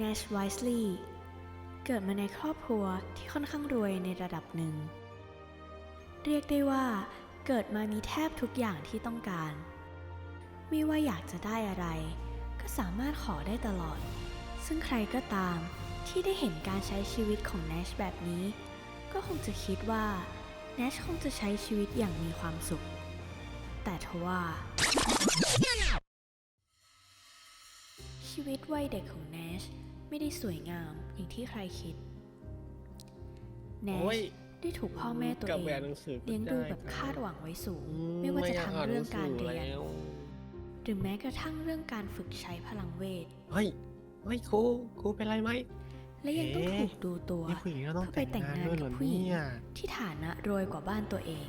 Nash Wisely เกิดมาในครอบครัวที่ค่อนข้างรวยในระดับหนึ่ง เรียกได้ว่า เกิดมามีแทบทุกอย่างที่ต้องการ ไม่ว่าอยากจะได้อะไร ก็สามารถขอได้ตลอด ซึ่งใครก็ตามที่ได้เห็นการใช้ชีวิตของ Nash แบบนี้ ก็คงจะคิดว่า Nash คงจะใช้ชีวิตอย่างมีความสุข แต่ทว่าชีวิตวัยเด็กของ Nash ไม่ได้สวยงามอย่างที่ใครคิดโอ้ย Nash ได้ถูกพ่อแม่ตัวกับเอแหวนงหนังสือก็เลี้ยงดูได้แบบครับคาดหวังไว้สูงอืไม่ว่าจะยกทั้งนเรื่องการหนัสืเรียนแล้วหรือแม้กระทั่งเรื่องการฝึกใช้พลังเวท เฮ้ย เฮ้ยครูครูเป็นไรไหม และยังต้องเอ๊ะถูกดูตัวนี่ผู้หญิงก็ต้องเพื่อไปแต่งงานแต่งงานด้วยเหรอกับผู้หญิงเนี่ยที่ฐานะรวยกว่าบ้านตัวเอง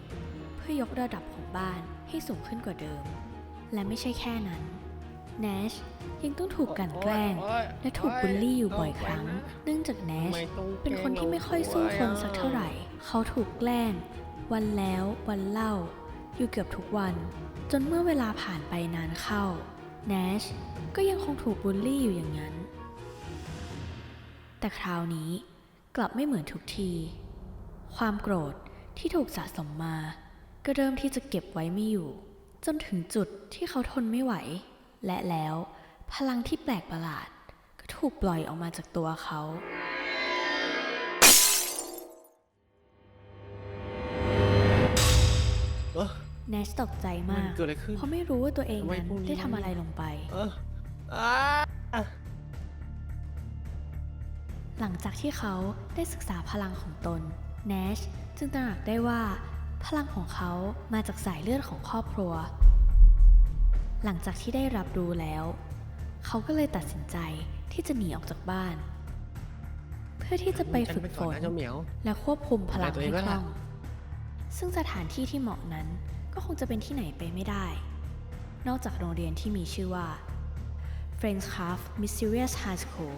เพื่อยกระดับของบ้านให้สูงขึ้นกว่าเดิม และไม่ใช่แค่นั้น Nash ยังต้องถูกกลันแกล้งโอ๊ยและถูกบูลลี่อยู่โบ่อยครั้ง เนื่องจากทำ Nash ไมต้องเป็นคนที่ไม่ค่อยสู้คนสักเท่าไหร่ เขาถูกแกล้ง วันแล้ววันเล่า อยู่เกือบทุกวัน จนเมื่อเวลาผ่านไปนานเข้า Nash ก็ยังคงถูกบูลลี่อยู่อย่างนั้น แต่คราวนี้กลับไม่เหมือนทุกที ความโกรธที่ถูกสะสมมา ก็เริ่มที่จะเก็บไว้ไม่อยู่ จนถึงจุดที่เขาทนไม่ไหว และแล้วพลังที่แปลกประหลาด ก็ถูกปล่อยออกมาจากตัวเขา เออเนชตกใจมัมานกเกิดอะไรขึ้น เพราะไม่รู้ว่าตัวเองทำไมนั้นพวกนี้ได้ทำอะไรลงไป เอออ่าอะหลังจากที่เขาได้ศึกษาพลังของตนเนชจึงตระหนักได้ว่า พลังของเขามาจากสายเลือดของครอบครัว หลังจากที่ได้รับรู้แล้ว เขาก็เลยตัดสินใจที่จะหนีออกจากบ้าน เพื่อที่จะไปฝึกฝฉันนะเจ้าเหมียวและควบคุมพลังดูแลตัวเอให้งด้วยคล่ล่ะอง ซึ่งสถานที่ที่เหมาะนั้นก็คงจะเป็นที่ไหนไปไม่ได้ นอกจากโรงเรียนที่มีชื่อว่า Friends Craft Mysterious High School